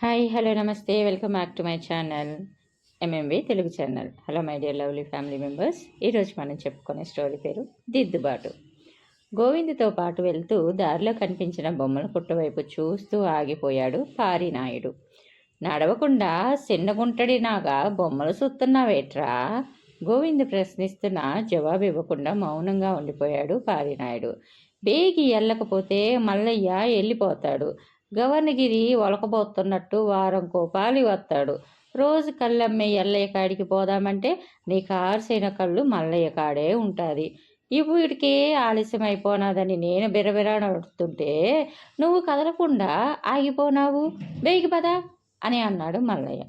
Hi hello నమస్తే. Welcome back to my channel MMV Telugu channel. Hello my dear lovely family members. ఈరోజు మనం చెప్పుకునే story పేరు దిద్దుబాటు. గోవింద్తో పాటు వెళ్తూ దారిలో కనిపించిన బొమ్మల కుట్టవైపు చూస్తూ ఆగిపోయాడు పారినాయుడు. నడవకుండా చిన్నగుంటడినాగా బొమ్మలు చూస్తున్నావేట్రా గోవింద్ ప్రశ్నిస్తున్న జవాబు ఇవ్వకుండా మౌనంగా ఉండిపోయాడు పారినాయుడు. బేగి వెళ్ళకపోతే మల్లయ్య వెళ్ళిపోతాడు గవర్నగిరి ఒలకబోతున్నట్టు వారం కోపాలి వస్తాడు. రోజు కళ్ళమ్మే ఎల్లయ్య కాడికి పోదామంటే నీ కారుసైన కళ్ళు మల్లయ్య కాడే ఉంటుంది. ఇప్పుడు వీడికి ఆలస్యం అయిపోనాదని నేను బిరబిరా నడుతుంటే నువ్వు కదలకుండా ఆగిపోనావు. బేగి పదా అని అన్నాడు మల్లయ్య.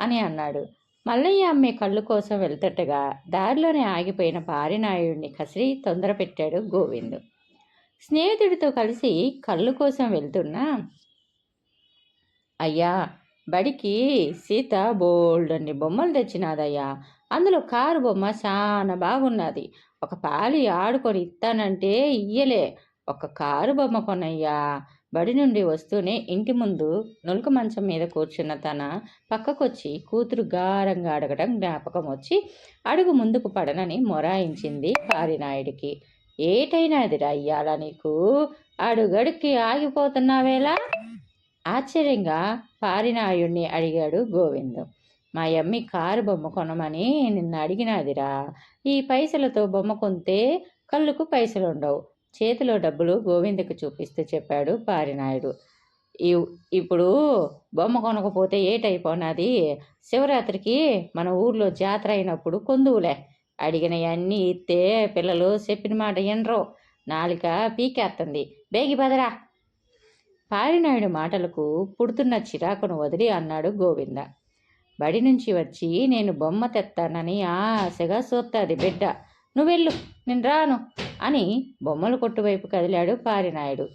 అని అన్నాడు. మల్లయ్య అమ్మే కళ్ళు కోసం వెళ్తట్టుగా దారిలోనే ఆగిపోయిన పారినాయుడిని కసిరి తొందర పెట్టాడు గోవింద్. స్నేహితుడితో కలిసి కళ్ళు కోసం వెళ్తున్నా అయ్యా బడికి సీత బోల్డ్ అన్ని బొమ్మలు తెచ్చినాదయ్యా. అందులో కారు బొమ్మ చాలా బాగున్నది. ఒక పాలి ఆడుకొని ఇస్తానంటే ఇయ్యలే. ఒక కారు బొమ్మ కొనయ్యా. బడి నుండి వస్తూనే ఇంటి ముందు నులక మంచం మీద కూర్చున్న తన పక్కకొచ్చి కూతురు గారంగా అడగడం జ్ఞాపకం వచ్చి అడుగు ముందుకు పడనని మొరాయించింది పారినాయుడికి. ఏటైనా అది అయ్యాలా నీకు? అడుగడుక్కి ఆగిపోతున్నావేలా? ఆశ్చర్యంగా పారినాయుణ్ణి అడిగాడు గోవిందం. మా అమ్మి కారు బొమ్మ కొనమని నిన్న అడిగినాదిరా. ఈ పైసలతో బొమ్మ కొంతే కళ్ళుకు పైసలు ఉండవు చేతిలో డబ్బులు గోవిందకు చూపిస్తూ చెప్పాడు పారినాయుడు. ఇప్పుడు బొమ్మ కొనకపోతే ఏటైపోనాది శివరాత్రికి మన ఊర్లో జాతర అయినప్పుడు కొందువులే. అడిగినవన్నీ ఇస్తే పిల్లలు చెప్పిన మాట ఎనరో. నాలుక పీకేస్తుంది బేగి బదరా పారినాయుడు మాటలకు పుడుతున్న చిరాకును వదిలి అన్నాడు గోవింద. బడి నుంచి వచ్చి నేను బొమ్మ తెత్తానని ఆశగా సోత్తాది బిడ్డ. నువ్వెళ్ళు నేను రాను అని బొమ్మల కొట్టువైపు కదిలాడు పారినాయుడు.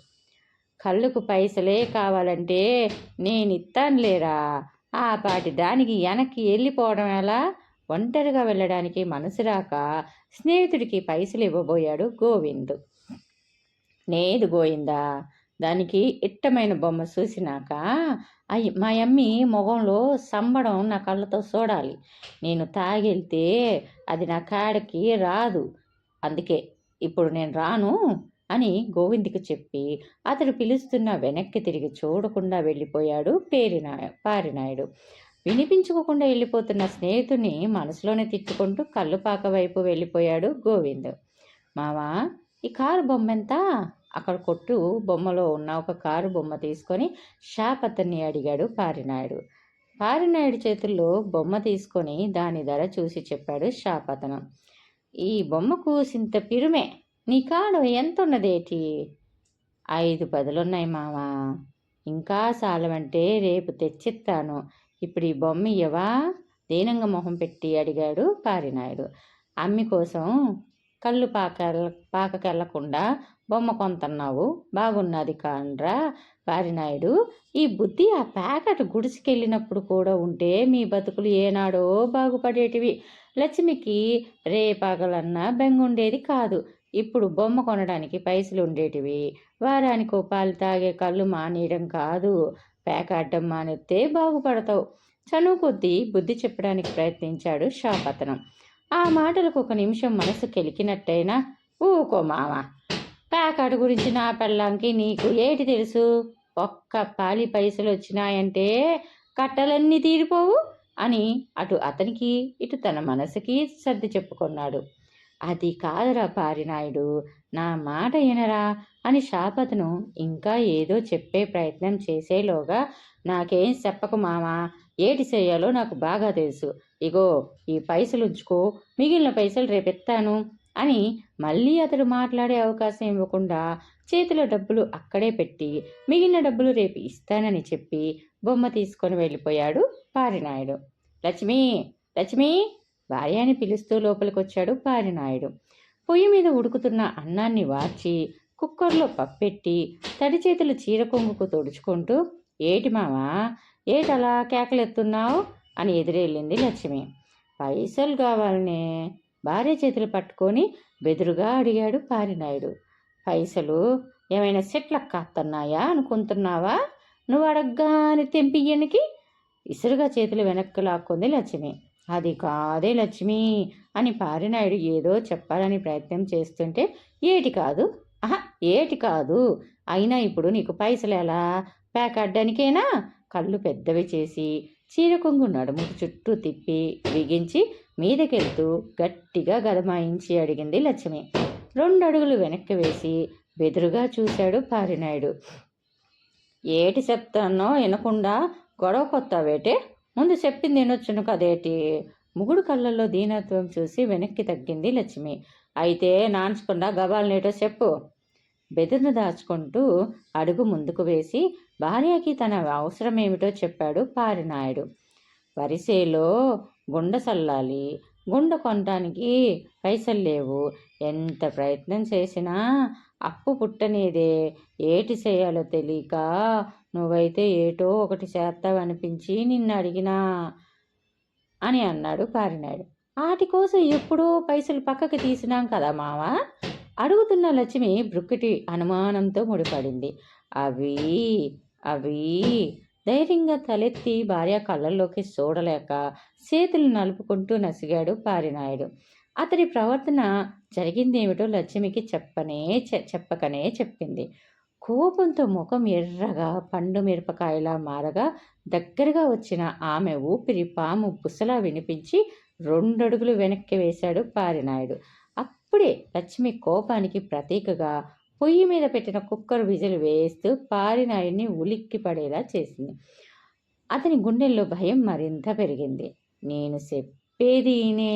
కళ్ళుకు పైసలే కావాలంటే నేనిత్తానులేరా? ఆ పాటి దానికి వెనక్కి వెళ్ళిపోవడం ఎలా? ఒంటరిగా వెళ్ళడానికి మనసు రాక స్నేహితుడికి పైసలు ఇవ్వబోయాడు గోవింద్. నేదు గోవిందా దానికి ఇట్టమైన బొమ్మ చూసినాక అయ్యి మా అమ్మి మొగంలో సంబడం నా కళ్ళతో చూడాలి నేను తాగెళ్తే అది నా కాడికి రాదు. అందుకే ఇప్పుడు నేను రాను అని గోవింద్కి చెప్పి అతడు పిలుస్తున్న వెనక్కి తిరిగి చూడకుండా వెళ్ళిపోయాడు పేరినా పారినాయుడు. వినిపించుకోకుండా వెళ్ళిపోతున్న స్నేహితుని మనసులోనే తిట్టుకుంటూ కళ్ళుపాక వైపు వెళ్ళిపోయాడు గోవింద్. మావా ఈ కారు బొమ్మ ఎంత అక్కడ కొట్టు బొమ్మలో ఉన్న ఒక కారు బొమ్మ తీసుకొని షాప్ అతన్ని అడిగాడు పారినాయుడు. పారినాయుడు చేతుల్లో బొమ్మ తీసుకొని దాని ధర చూసి చెప్పాడు షాప్ అతను ఈ బొమ్మకు సింత పిరుమే నీ కాడు ఎంత ఉన్నదేటి ఐదు పదులున్నాయి మావా. ఇంకా సాలమంటే రేపు తెచ్చిస్తాను ఇప్పుడు ఈ బొమ్మ ఇయ్యవా? దీనంగా మొహం పెట్టి అడిగాడు పారినాయుడు. అమ్మి కోసం కళ్ళు పాక పాకకెళ్ళకుండా బొమ్మ కొంతన్నావు. బాగున్నది కాండ్రా. వారినాయుడు ఈ బుద్ధి ఆ ప్యాకెట్ గుడిసికెళ్ళినప్పుడు కూడా ఉంటే మీ బతుకులు ఏనాడో బాగుపడేటివి. లక్ష్మికి రేపాగలన్నా బెంగుండేది కాదు. ఇప్పుడు బొమ్మ కొనడానికి పైసలు ఉండేటివి వారానికి పాలు తాగే కళ్ళు మానేయడం కాదు. ప్యాకాడ్డం మానేస్తే బాగుపడతావు. చనువు కొద్దీ బుద్ధి చెప్పడానికి ప్రయత్నించాడు షాపతనం. ఆ మాటలకు ఒక నిమిషం మనసు కెలికినట్టయినా ఊకో మామ ప్యాకాడు గురించి నా పెళ్ళాంకి నీకు ఏటి తెలుసు? ఒక్క పాలి పైసలు వచ్చినాయంటే కట్టలన్నీ తీరిపోవు అని అటు అతనికి ఇటు తన మనసుకి సర్ది చెప్పుకున్నాడు. అది కాదురా పారినాయుడు నా మాట వినరా అని షాపతను ఇంకా ఏదో చెప్పే ప్రయత్నం చేసేలోగా నాకేం చెప్పకు మామా ఏటి చేయాలో నాకు బాగా తెలుసు. ఇగో ఈ పైసలు ఉంచుకో మిగిలిన పైసలు రేపెత్తాను. అని మళ్ళీ అతడు మాట్లాడే అవకాశం ఇవ్వకుండా చేతిలో డబ్బులు అక్కడే పెట్టి మిగిలిన డబ్బులు రేపు ఇస్తానని చెప్పి బొమ్మ తీసుకొని వెళ్ళిపోయాడు పారినాయుడు. లక్ష్మి లక్ష్మి! భార్యని పిలుస్తూ లోపలికొచ్చాడు పారినాయుడు. పొయ్యి మీద ఉడుకుతున్న అన్నాన్ని వార్చి కుక్కర్లో పప్పెట్టి తడి చేతులు చీర కొంగుకు తుడుచుకుంటూ ఏటి మావా ఏటలా కేకలెత్తున్నావు? అని ఎదురెళ్ళింది లక్ష్మి. పైసలు కావాలనే భార్య చేతులు పట్టుకొని బెదురుగా అడిగాడు పారినాయుడు. పైసలు ఏమైనా సెట్లకు కాస్తున్నాయా అనుకుంటున్నావా? నువ్వు అడగ్గాని తెంపియ్యనికి ఇసురుగా చేతులు వెనక్కి లాక్కుంది లక్ష్మి. అది కాదే లక్ష్మి అని పారినాయుడు ఏదో చెప్పాలని ప్రయత్నం చేస్తుంటే ఏటి కాదు? ఆహా ఏటి కాదు? అయినా ఇప్పుడు నీకు పైసలు ఎలా? ప్యాక్ అడ్డానికేనా? కళ్ళు పెద్దవి చేసి చీర కొంగు నడుముకు చుట్టూ తిప్పి బిగించి మీదకెళ్తూ గట్టిగా గదమాయించి అడిగింది లక్ష్మి. రెండు అడుగులు వెనక్కి వేసి బెదురుగా చూశాడు పారినాయుడు. ఏటి చెప్తానో వినకుండా గొడవ కొత్తావేటే? ముందు చెప్పింది వినొచ్చును కదేటి? ముగుడు కళ్ళల్లో దీనత్వం చూసి వెనక్కి తగ్గింది లక్ష్మి. అయితే నాన్చకుండా గబాలనేటో చెప్పు. బెదురును దాచుకుంటూ అడుగు ముందుకు వేసి భార్యకి తన అవసరం ఏమిటో చెప్పాడు పారినాయుడు. వరిసేలో గుండె చల్లాలి. గుండె కొనడానికి పైసలు లేవు. ఎంత ప్రయత్నం చేసినా అప్పు పుట్టనేదే. ఏటి చేయాలో తెలియక నువ్వైతే ఏటో ఒకటి చేస్తావనిపించి నిన్ను అడిగినా అని అన్నాడు కారినాయుడు వాటి కోసం ఎప్పుడో పైసలు పక్కకి తీసినాం కదా మావా? అడుగుతున్న లక్ష్మి బ్రుక్కిటి అనుమానంతో ముడిపడింది. అవి అవి ధైర్యంగా తలెత్తి భార్య కళ్ళల్లోకి చూడలేక చేతులు నలుపుకుంటూ నసిగాడు పారినాయుడు. అతడి ప్రవర్తన జరిగిందేమిటో లక్ష్మికి చెప్పనే చె- చెప్పకనే చెప్పింది. కోపంతో ముఖం ఎర్రగా పండు మిరపకాయలా మారగా దగ్గరగా వచ్చిన ఆమె ఊపిరి పాము బుసలా వినిపించి రెండడుగులు వెనక్కి వేశాడు పారినాయుడు. అప్పుడే లక్ష్మి కోపానికి ప్రతీకగా పొయ్యి మీద పెట్టిన కుక్కర్ విజిల్ వేస్తూ పారినాయుడిని ఉలిక్కి పడేలా చేసింది. అతని గుండెల్లో భయం మరింత పెరిగింది. నేను చెప్పేది ఈయనే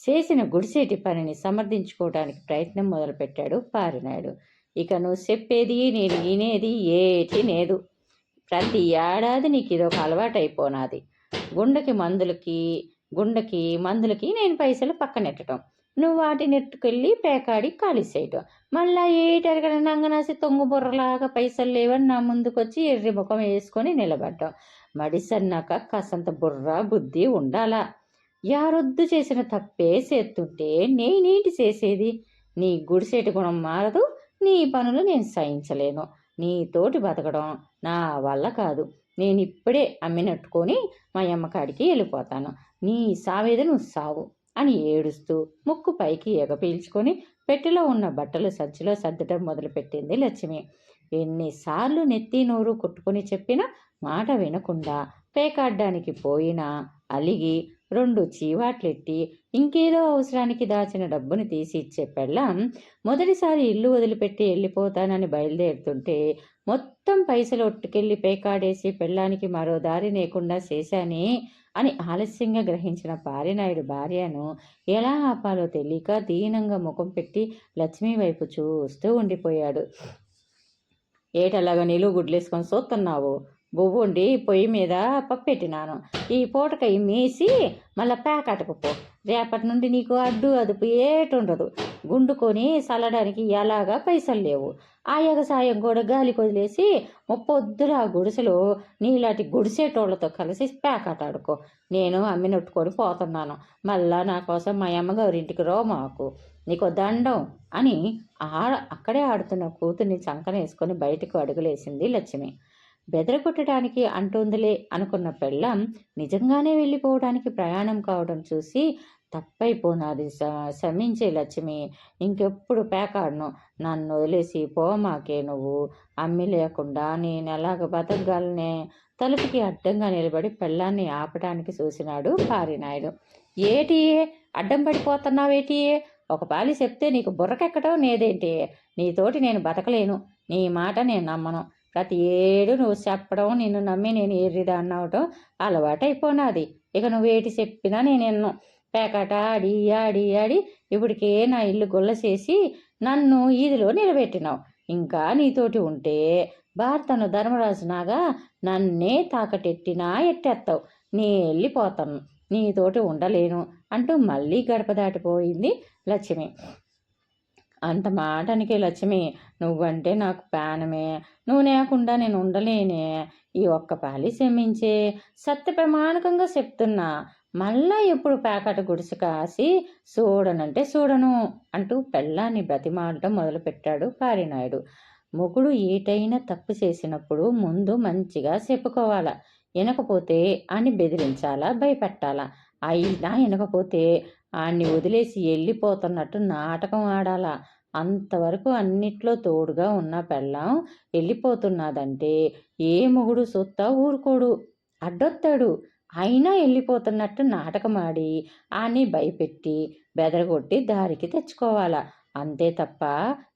చేసిన గుడిసేటి పనిని సమర్థించుకోవడానికి ప్రయత్నం మొదలుపెట్టాడు పారినాయుడు ఇక నువ్వు చెప్పేది నేను వినేది ఏటి లేదు. ప్రతి ఏడాది నీకు ఇదొక అలవాటు అయిపోనాది గుండెకి మందులకి గుండెకి మందులకి నేను పైసలు పక్కనెట్టడం నువ్వు వాటిని ఎట్టుకెళ్ళి పేకాడి కాలిసేయటం మళ్ళా ఏటరగడ నంగనాసి తొంగు బుర్రలాగా పైసలు లేవని నా ముందుకొచ్చి ఎర్రి ముఖం వేసుకొని నిలబడ్డం. మడిసన్నాక కాసంత బుర్ర బుద్ధి ఉండాలా? యారొద్దు చేసిన తప్పే చేస్తుంటే నేనేంటి చేసేది? నీ గుడిసేటి గుణం మారదు నీ పనులు నేను సహించలేను. నీతోటి బతకడం నా వల్ల కాదు. నేను ఇప్పుడే అమ్మినట్టుకొని మా అమ్మకాడికి వెళ్ళిపోతాను. నీ సావేద నువ్వు సావు. అని ఏడుస్తూ ముక్కు పైకి ఎగపీల్చుకొని పెట్టెలో ఉన్న బట్టలు సంచిలో సర్దటం మొదలుపెట్టింది లక్ష్మి. ఎన్నిసార్లు నెత్తి నోరు కొట్టుకొని చెప్పినా మాట వినకుండా పేకాడ్డానికి పోయినా అలిగి రెండు చీవాట్లెట్టి ఇంకేదో అవసరానికి దాచిన డబ్బుని తీసి ఇచ్చే పెళ్ళం. మొదటిసారి ఇల్లు వదిలిపెట్టి వెళ్ళిపోతానని బయలుదేరుతుంటే మొత్తం పైసలు ఒట్టుకెళ్ళి పేకాడేసి పెళ్ళానికి మరో దారి లేకుండా చేశాని అని ఆలస్యంగా గ్రహించిన పారినాయుడు భార్యను ఎలా ఆపాలో తెలియక దీనంగా ముఖం పెట్టి లక్ష్మి వైపు చూస్తూ ఉండిపోయాడు. ఏటలాగా నీళ్ళు గుడ్లేసుకొని చూస్తున్నావు బొవ్వుండి పొయ్యి మీద పప్పెట్టినాను ఈ పూటకాయ మేసి మళ్ళా ప్యాకెట్కు పో. రేపటి నుండి నీకు అడ్డు అదుపు ఏటుండదు. గుండుకొని చల్లడానికి ఎలాగా పైసలు లేవు. ఆ ఎగసాయం కూడా గాలి కొదిలేసి ముప్పొద్దుల ఆ గుడిసెలో నీలాంటి గుడిసేటోళ్ళతో కలిసి ప్యాకెట్ ఆడుకో. నేను అమ్మినట్టుకొని పోతున్నాను. మళ్ళా నా కోసం మా అమ్మగారింటికి రో మాకు. నీకు దండం అని ఆడ అక్కడే ఆడుతున్న కూతుర్ని చంకనేసుకొని బయటకు అడుగులేసింది లక్ష్మి. బెదరగొట్టడానికి అంటోందిలే అనుకున్న పెళ్ళం నిజంగానే వెళ్ళిపోవడానికి ప్రయాణం కావడం చూసి తప్పైపోనాది. శమించే లక్ష్మి ఇంకెప్పుడు పేకాడను? నన్ను వదిలేసి పోమాకే నువ్వు. అమ్మి లేకుండా నేను ఎలాగ బతకగలనే? తలుపుకి అడ్డంగా నిలబడి పెళ్ళాన్ని ఆపడానికి చూసినాడు పారినాయుడు. ఏటీయే? అడ్డం పడిపోతున్నావేటి ఒక పాలి చెప్తే నీకు బుర్రకెక్కడం నేదేంటి? నీతోటి నేను బతకలేను. నీ మాట నేను నమ్మను. ప్రతి ఏడు నువ్వు చెప్పడం నిన్ను నమ్మి నేను ఎర్రిదా అన్నవటం అలవాటైపోనాది. ఇక నువ్వేటి చెప్పినా నేను ఎన్నో పేకాట ఆడి ఆడి ఆడి ఇప్పటికే నా ఇల్లు గొల్ల చేసి నన్ను ఈదిలో నిలబెట్టినావు. ఇంకా నీతోటి ఉంటే భారతను ధర్మరాజునాగా నన్నే తాకటెట్టినా ఎట్టేస్తావు నీ వెళ్ళిపోతాను నీతోటి ఉండలేను అంటూ మళ్ళీ గడప దాటిపోయింది లక్ష్మి. అంత మాటనికి లక్ష్మి నువ్వంటే నాకు ప్రాణమే. నువ్వు లేకుండా నేను ఉండలేనే. ఈ ఒక్క పాలి క్షమించే. సత్య ప్రమాణకంగా చెప్తున్నా. మళ్ళా ఎప్పుడు ప్యాకెట్ గుడిసి కాసి చూడనంటే చూడను అంటూ పెళ్ళాన్ని బ్రతిమాలటం మొదలుపెట్టాడు పారినాయుడు. మొగుడు ఏటైనా తప్పు చేసినప్పుడు ముందు మంచిగా చెప్పుకోవాలా. వినకపోతే అని బెదిరించాలా భయపెట్టాలా. అయినా వినకపోతే ఆన్ని వదిలేసి వెళ్ళిపోతున్నట్టు నాటకం ఆడాలా. అంతవరకు అన్నిట్లో తోడుగా ఉన్న పెళ్ళాం వెళ్ళిపోతున్నదంటే ఏ మొగుడు సొత్తా ఊరుకోడు. అడ్డొత్తాడు. అయినా వెళ్ళిపోతున్నట్టు నాటకమాడి ఆని భయపెట్టి బెదరగొట్టి దారికి తెచ్చుకోవాలా. అంతే తప్ప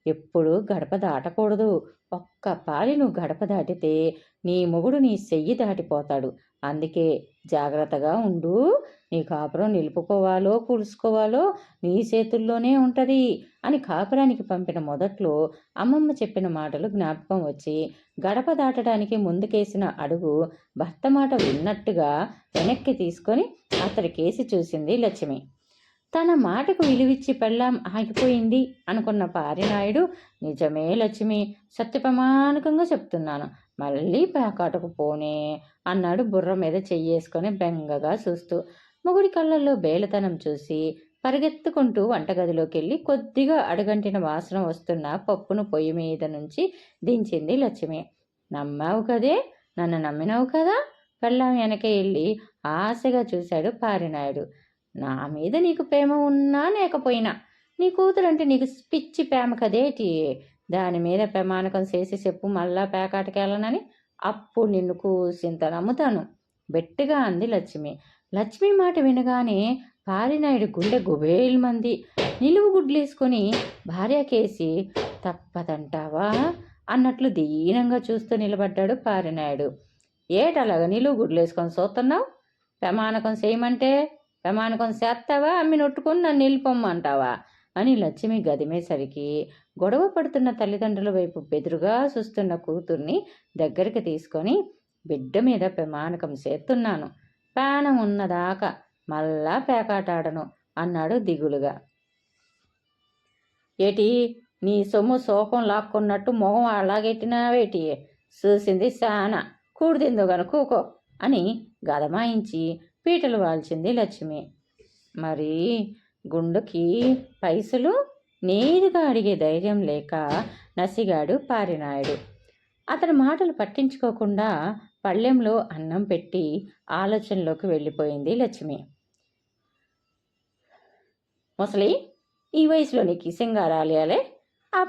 ఎప్పుడు గడప దాటకూడదు. ఒక్క పాలి నువ్వు గడప దాటితే నీ మొగుడు నీ చెయ్యి దాటిపోతాడు. అందుకే జాగ్రత్తగా ఉండు. నీ కాపురం నిలుపుకోవాలో కూల్చుకోవాలో నీ చేతుల్లోనే ఉంటుంది అని కాపురానికి పంపిన మొదట్లో అమ్మమ్మ చెప్పిన మాటలు జ్ఞాపకం వచ్చి గడప దాటడానికి ముందుకేసిన అడుగు భర్త మాట విన్నట్టుగా వెనక్కి తీసుకొని అతడి కేసి చూసింది లక్ష్మి. తన మాటకు విలువిచ్చి పెళ్ళాం ఆగిపోయింది అనుకున్న పారినాయుడు నిజమే లక్ష్మి సత్యప్రమాణకంగా చెప్తున్నాను మళ్ళీ ప్యాకాటకు పోనే అన్నాడు బుర్ర మీద చెయ్యేసుకొని బెంగగా చూస్తూ. మొగుడి కళ్ళల్లో బేలతనం చూసి పరిగెత్తుకుంటూ వంటగదిలోకి వెళ్ళి కొద్దిగా అడగంటిన వాసన వస్తున్న పప్పును పొయ్యి మీద నుంచి దించింది లక్ష్మి. నమ్మావు కదే? నన్ను నమ్మినావు కదా? పెళ్ళాం వెనక వెళ్ళి ఆశగా చూశాడు పారినాయుడు. నా మీద నీకు ప్రేమ ఉన్నా లేకపోయినా నీ కూతురంటే నీకు పిచ్చి ప్రేమ కదేటి దాని మీద ప్రమాణకం చేసి చెప్పు మళ్ళా పేకాటకెళ్ళనని అప్పుడు నిన్ను కూసింత నమ్ముతాను బెట్టిగా అంది లక్ష్మి. లక్ష్మి మాట వినగానే పారినాయుడు గుండె గుబేల్ మంది నిలువు గుడ్లేసుకొని భార్యకేసి తప్పదంటావా? అన్నట్లు దీనంగా చూస్తూ నిలబడ్డాడు పారినాయుడు. ఏటలాగా నిలువు గుడ్లేసుకొని చూస్తున్నావు ప్రమాణకం చేయమంటే ప్రమాణకం చేస్తావా? అమ్మి నొట్టుకొని నన్ను నిలిపొమ్మంటావా? అని లక్ష్మి గదిమేసరికి గొడవ పడుతున్న తల్లిదండ్రుల వైపు బెదురుగా చూస్తున్న కూతుర్ని దగ్గరికి తీసుకొని బిడ్డ మీద ప్రమాణకం చేస్తున్నాను. ప్రాణం ఉన్నదాకా మళ్ళా పేకాటాడను అన్నాడు దిగులుగా. ఏటి నీ సొమ్ము శోకం లాక్కున్నట్టు మొహం అలాగెట్టినావేటి చూసింది సానా కూడిదిందో గనుకోకో అని గదమాయించి పీటలు వాల్చింది లక్ష్మి. మరి గుండుకి పైసలు నేరుగా అడిగే ధైర్యం లేక నసిగాడు పారినాయుడు. అతని మాటలు పట్టించుకోకుండా పళ్ళెంలో అన్నం పెట్టి ఆలోచనలోకి వెళ్ళిపోయింది లక్ష్మి. ముసలి ఈ వయసులో నీకు సింగారాలయాలే ఆ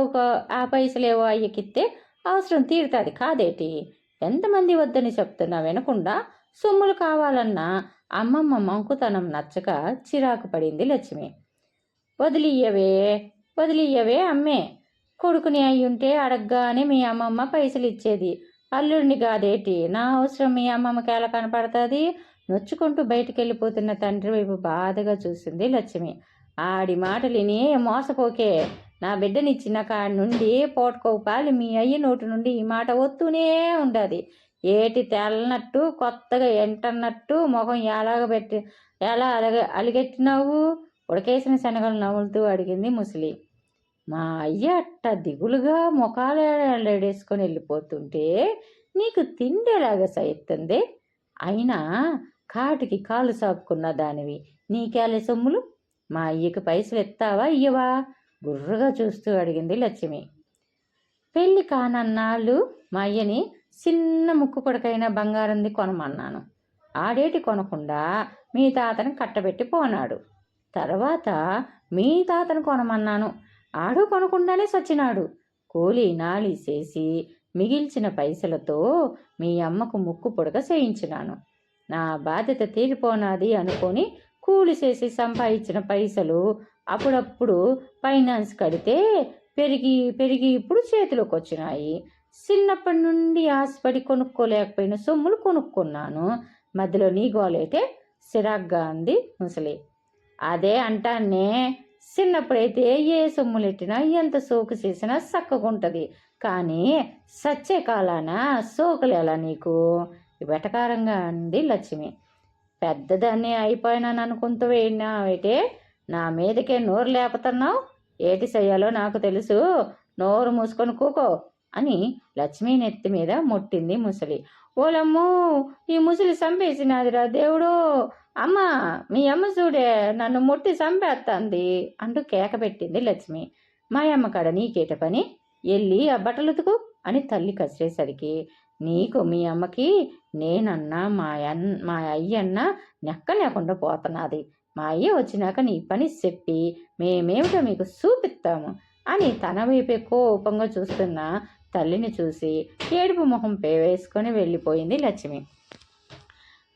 ఒక ఆ పైసలేవో అయ్యకిస్తే అవసరం తీరుతుంది కాదేటి? ఎంతమంది వద్దని చెప్తున్నా వినకుండా సొమ్ములు కావాలన్నా అమ్మమ్మ మంకుతనం నచ్చక చిరాకు పడింది లక్ష్మి. వదిలియ్యవే వదిలియ్యవే అమ్మే. కొడుకుని అయ్యుంటే అడగ్గానే మీ అమ్మమ్మ పైసలు ఇచ్చేది అల్లుడిని కాదేటి? నా అవసరం మీ అమ్మమ్మకి ఎలా కనపడుతుంది? నొచ్చుకుంటూ బయటికి వెళ్ళిపోతున్న తండ్రి వైపు బాధగా చూసింది లక్ష్మి. ఆడి మాటలు విని మోసపోకే. నా బిడ్డనిచ్చిన కాడి నుండి పోటుకోపాలి మీ అయ్యి నోటి నుండి ఈ మాట వస్తూనే ఉండదు. ఏటి తెల్లనట్టు కొత్తగా ఎంటన్నట్టు ముఖం ఎలాగ పెట్టి ఎలా అలగ అలిగెట్టినావు? ఉడకేసిన శనగలు నవ్వులుతూ అడిగింది ముసలి. మా అయ్య అట్ట దిగులుగా ముఖాలేడేసుకొని వెళ్ళిపోతుంటే నీకు తిండేలాగా ఎలాగ సైతుంది అయినా కాటికి కాలు సాపుకున్న దానివి. నీకేలే సొమ్ములు? మా అయ్యకి పైసలు ఎత్తావా ఇయ్యవా? గుర్రగా చూస్తూ అడిగింది లక్ష్మి. పెళ్ళి కానన్నాళ్ళు మా అయ్యని చిన్న ముక్కు కొడకైన బంగారంది కొనమన్నాను. ఆడేటి కొనకుండా మీ తాతని కట్టబెట్టి పోనాడు. తర్వాత మీ తాతను కొనమన్నాను. ఆడు కొనకుండానే సచ్చినాడు. కూలి నాలి చేసి మిగిల్చిన పైసలతో మీ అమ్మకు ముక్కు పొడక చేయించినాను. నా బాధ్యత తీరిపోనాది అనుకొని కూలి చేసి సంపాదించిన పైసలు అప్పుడప్పుడు ఫైనాన్స్ కడితే పెరిగి పెరిగి ఇప్పుడు చేతిలోకి వచ్చినాయి చిన్నప్పటి నుండి ఆశపడి కొనుక్కోలేకపోయిన సొమ్ములు కొనుక్కున్నాను. మధ్యలో నీ గోలైతే సిరాగ్గా అంది ముసలి. అదే అంటానే చిన్నప్పుడైతే ఏ సొమ్ములెట్టినా ఎంత సోకు చేసినా చక్కగుంటుంది కానీ సచ్చే కాలాన సోకలేలా నీకు? వెటకారంగా అంది లక్ష్మి. పెద్దదాన్ని అయిపోయినాను అనుకుంటూ అయితే నా మీదకే నోరు లేపుతున్నావు? ఏటి చెయ్యాలో నాకు తెలుసు. నోరు మూసుకొని కూకో అని లక్ష్మి నెత్తి మీద ముట్టింది ముసలి. ఓలమ్మో ఈ ముసలి చంపేసినాదిరా దేవుడు. అమ్మ మీ అమ్మ చూడే నన్ను ముట్టి చంపేస్తుంది అంటూ కేక పెట్టింది లక్ష్మి. మా అమ్మ కాడ నీకేట పని? వెళ్ళి ఆ బట్టలు ఉతుకు అని తల్లి కసిరేసరికి. నీకు మీ అమ్మకి నేనన్నా మా అన్ మా అయ్యన్న నెక్క లేకుండా పోతున్నది. మా అయ్య వచ్చినాక నీ పని చెప్పి మేమేమిటో మీకు చూపిస్తాము అని తన వైపే కోపంగా చూస్తున్న తల్లిని చూసి ఏడుపు మొహం వేసుకొని వెళ్ళిపోయింది లక్ష్మి.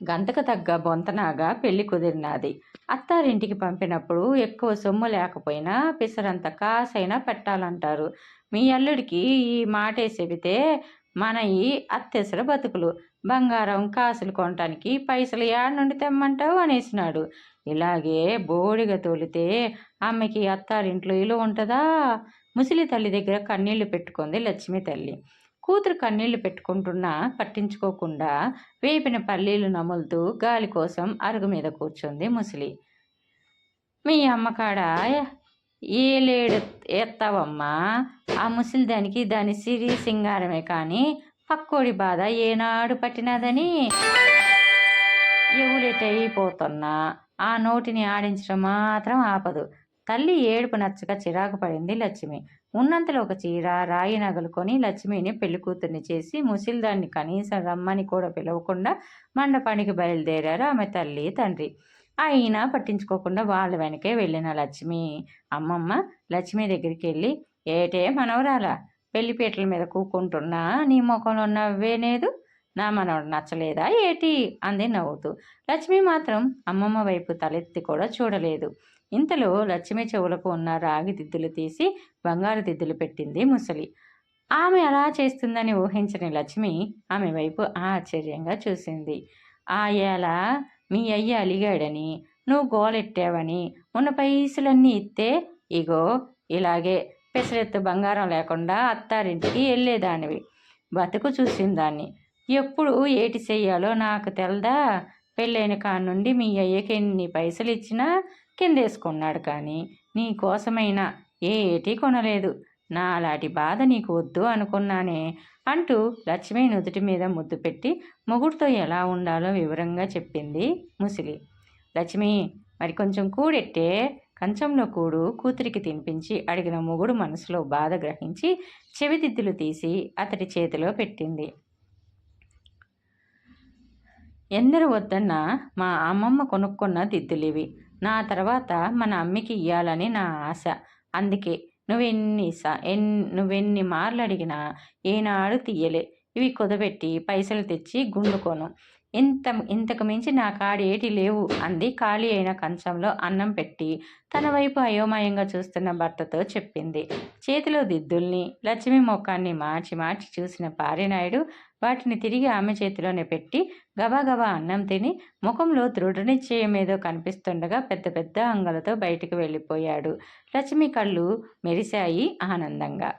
గంటకు తగ్గ బొంతనాగా పెళ్ళి కుదిరినది. అత్తారింటికి పంపినప్పుడు ఎక్కువ సొమ్ము లేకపోయినా పిసరంత కాసైనా పెట్టాలంటారు. మీ అల్లుడికి ఈ మాటే చెబితే మన ఈ అత్తెసర బతుకులు. బంగారం కాసులు కొనటానికి పైసలు యాడ నుండి తెమ్మంటావు అనేసినాడు. ఇలాగే బోడిగా తోలితే ఆమెకి అత్తారింట్లో ఇల్లు ఉంటుందా? ముసలి తల్లి దగ్గర కన్నీళ్ళు పెట్టుకుంది లక్ష్మీ తల్లి. కూతురు కన్నీళ్ళు పెట్టుకుంటున్నా పట్టించుకోకుండా వేపిన పల్లీలు నములుతూ గాలి కోసం అరుగు మీద కూర్చుంది ముసలి. మీ అమ్మకాడ? ఏలేడు ఎత్తావమ్మా. ఆ ముసలి దానికి దాని సిరి సింగారమే కానీ పక్కోడి బాధ ఏనాడు పట్టినదని అయిపోతున్నా ఆ నోటిని ఆడించడం మాత్రం ఆపదు. తల్లి ఏడుపు నచ్చక చిరాకు పడింది లక్ష్మి. ఉన్నంతలో ఒక చీర రాయి నగలు కొని లక్ష్మిని పెళ్ళి కూతుర్ని చేసి ముసిల్దాన్ని కనీసం రమ్మని కూడా పిలవకుండా మండపానికి బయలుదేరారు ఆమె తల్లి తండ్రి. అయినా పట్టించుకోకుండా వాళ్ళ వెనకే వెళ్ళిన లక్ష్మి అమ్మమ్మ లక్ష్మి దగ్గరికి వెళ్ళి ఏటే మనవరాలా? పెళ్ళిపీటల మీద కూకుంటున్నా నీ ముఖంలో నవ్వేనేదు నా మనవడు నచ్చలేదా? ఏటి? అంది నవ్వుతూ. లక్ష్మి మాత్రం అమ్మమ్మ వైపు తలెత్తి కూడా చూడలేదు. ఇంతలో లక్ష్మి చెవులకు ఉన్న రాగి దిద్దులు తీసి బంగారు దిద్దులు పెట్టింది ముసలి. ఆమె అలా చేస్తుందని ఊహించని లక్ష్మి ఆమె వైపు ఆశ్చర్యంగా చూసింది. ఆ ఏళ మీ అయ్య అలిగాడని నువ్వు గోలెట్టావని ఉన్న పైసలన్నీ ఇస్తే ఇగో ఇలాగే పెసరెత్తు బంగారం లేకుండా అత్తారింటికి వెళ్ళేదానివి బతుకు చూసిందాన్ని. ఎప్పుడు ఏటి చెయ్యాలో నాకు తెలదా? పెళ్ళైన కాడ నుండి మీ అయ్యకి ఎన్ని పైసలు ఇచ్చినా కిందేసుకున్నాడు కానీ నీ కోసమైనా ఏటి కొనలేదు. నా అలాంటి బాధ నీకు వద్దు అనుకున్నానే అంటూ లక్ష్మి నుదుటి మీద ముద్దు పెట్టి మొగుడితో ఎలా ఉండాలో వివరంగా చెప్పింది ముసిలి. లక్ష్మి మరి కొంచెం కూడెట్టే? కంచంలో కూడు కూతురికి తినిపించి అడిగిన మొగుడు మనసులో బాధ గ్రహించి చెవిదిద్దులు తీసి అతడి చేతిలో పెట్టింది. ఎందరు వద్దన్నా మా అమ్మమ్మ కొనుక్కున్న దిద్దులివి నా తర్వాత మన అమ్మకి ఇయ్యాలని నా ఆశ. అందుకే నువ్వెన్ని సా ఎన్ నువ్వెన్ని మార్లు అడిగినా ఏనాడు తీయలే ఇవి కుదబెట్టి పైసలు తెచ్చి గుండుకోను. ఇంత ఇంతకు మించి నా కాడేటి లేవు అంది ఖాళీ అయిన కంచంలో అన్నం పెట్టి తన వైపు అయోమయంగా చూస్తున్న భర్తతో చెప్పింది. చేతిలో దిద్దుల్ని లక్ష్మి ముఖాన్ని మార్చి మార్చి చూసిన పారినాయుడు వాటిని తిరిగి ఆమె చేతిలోనే పెట్టి గబాగబా అన్నం తిని ముఖంలో దృఢనిశ్చయం ఏదో కనిపిస్తుండగా పెద్ద పెద్ద అంగలతో బయటికి వెళ్ళిపోయాడు. లక్ష్మి కళ్ళు మెరిశాయి ఆనందంగా.